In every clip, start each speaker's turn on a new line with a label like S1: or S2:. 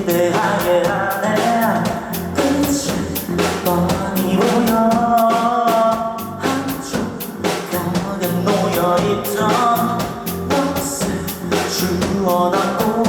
S1: 위대하게 안에 끝이 뻔히 보여. 한쪽 벽에 놓여있던 넋을 주워담고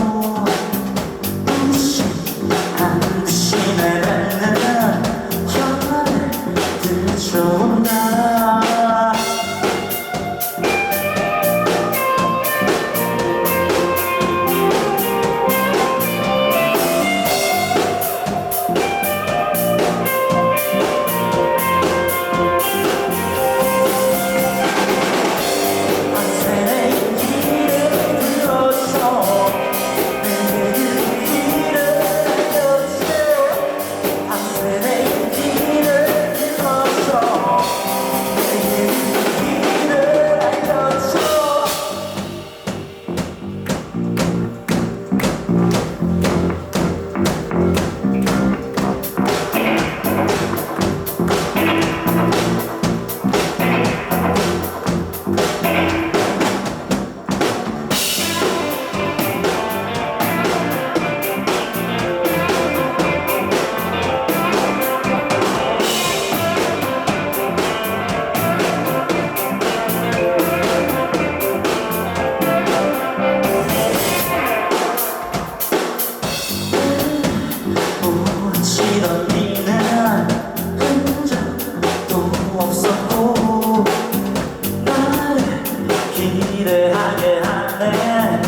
S1: 기대하게 하네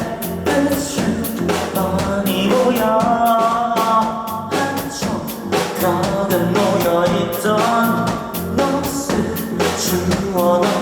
S1: 끝은 뻔히 보여 한쪽 가득 모여있던 녹슬 주워넣